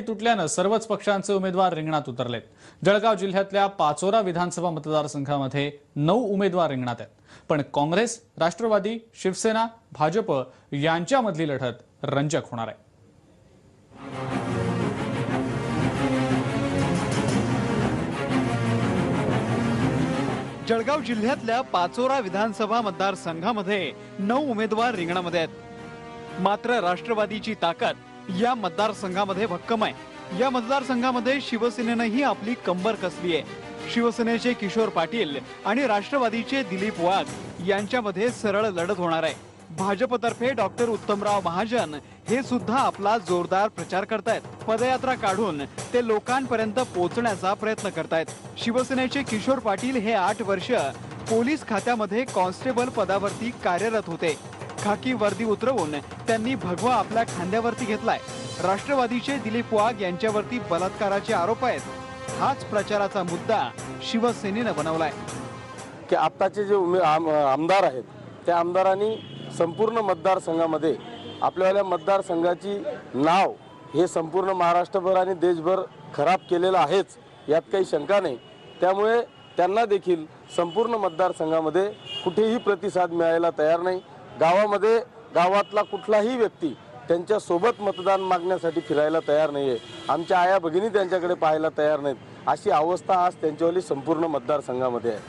तुटल्यानं सर्वच पक्षांचे उमेदवार रिंगणात उतरलेत. जळगाव जिल्ह्यातल्या पाचोरा विधानसभा मतदारसंघामध्ये नऊ उमेदवार रिंगणात आहेत. पण काँग्रेस राष्ट्रवादी शिवसेना भाजप यांच्यामधली लढत रंजक होणार आहे. जळगाव जिल्ह्यातल्या पाचोरा विधानसभा मतदारसंघामध्ये नऊ उमेदवार रिंगणामध्ये आहेत. मात्र राष्ट्रवादीची ताकद या मतदारसंघामध्ये भक्कम आहे. या मतदारसंघामध्ये शिवसेनेनंही आपली कंबर कसली आहे. शिवसेनेचे किशोर पाटील आणि राष्ट्रवादीचे दिलीप वाघ यांच्यामध्ये सरळ लढत होणार आहे. भाजपतर्फे डॉक्टर उत्तमराव महाजन हे सुद्धा आपला जोरदार प्रचार करतायत. पदयात्रा काढून ते लोकांपर्यंत पोहोचण्याचा प्रयत्न करतायत. शिवसेनेचे किशोर पाटील हे आठ वर्ष पोलीस खात्यामध्ये कॉन्स्टेबल पदावरती कार्यरत होते. खाकी वर्दी उतरवून त्यांनी भगवा आपल्या खांद्यावरती घेतलाय. राष्ट्रवादीचे दिलीप वाघ यांच्यावरती बलात्काराचे आरोप आहेत. हाच प्रचाराचा मुद्दा शिवसेनेनं बनवलाय. की आत्ताचे जे उमे आम आमदार आहेत त्या आमदारांनी संपूर्ण मतदारसंघामध्ये आपल्याला मतदारसंघाची नाव हे संपूर्ण महाराष्ट्रभर आणि देशभर खराब केलेलं आहेच यात काही शंका नाही. त्यामुळे त्यांना देखील संपूर्ण मतदारसंघामध्ये कुठेही प्रतिसाद मिळायला तयार नाही. गावामध्ये गावातला कुठलाही व्यक्ती त्यांच्यासोबत मतदान मागण्यासाठी फिरायला तयार नाही आहे आमच्या आया भगिनी त्यांच्याकडे पाहायला तयार नाहीत. अशी अवस्था आज त्यांच्यावाली संपूर्ण मतदारसंघामध्ये आहे.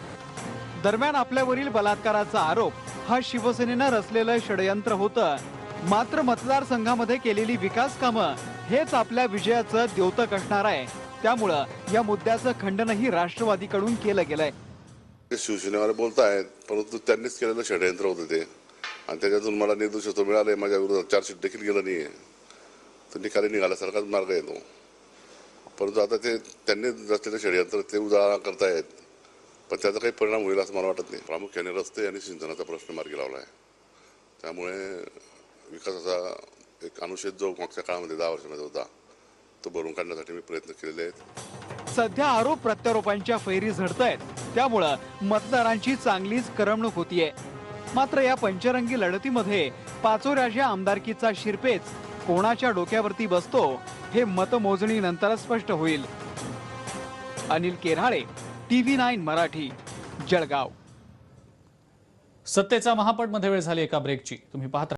दरम्यान आपल्यावरील बलात्काराचा आरोप हा शिवसेनेनं रचलेलं षडयंत्र होतं. मात्र मतदारसंघामध्ये केलेली विकास कामं हेच आपल्या विजयाचं द्योतक असणार आहे. त्यामुळं या मुद्द्याचं खंडनही राष्ट्रवादीकडून केलं गेलंय. शिवसेनेवाले बोलतायत परंतु त्यांनीच केलेलं षडयंत्र होतं ते. आणि त्याच्यातून मला निर्दोषत्व मिळालंय माझ्या विरोधात चार्जशीट देखील गेलं नाही आहे तर निकाली निघाल्यासारखाच मार्ग येतो परंतु आता ते त्यांनी रचलेलं षडयंत्र ते उजाळा करतायत. पण त्याचा काही परिणाम होईल असं मला वाटत नाही. प्रामुख्याने रस्ते आणि सिंचनाचा प्रश्न मार्गी लावला आहे त्यामुळे विकासाचा एक अनुच्छेद जो मागच्या काळामध्ये दहा वर्षामध्ये होता तो भरून काढण्यासाठी मी प्रयत्न केलेले आहेत. सध्या आरोप प्रत्यारोपांच्या फैरी झडतायत. त्यामुळं मतदारांची चांगलीच करमणूक होतीये. मात्र या पंचरंगी लढतीमध्ये पाचोऱ्याच्या आमदारकीचा शिरपेच कोणाच्या डोक्यावरती बसतो हे मतमोजणीनंतर स्पष्ट होईल. Anil Kerale TV nine Marathi Jalgaon. सत्तेचा महापटमध्ये वेळ झाली एका ब्रेकची. तुम्ही पाहत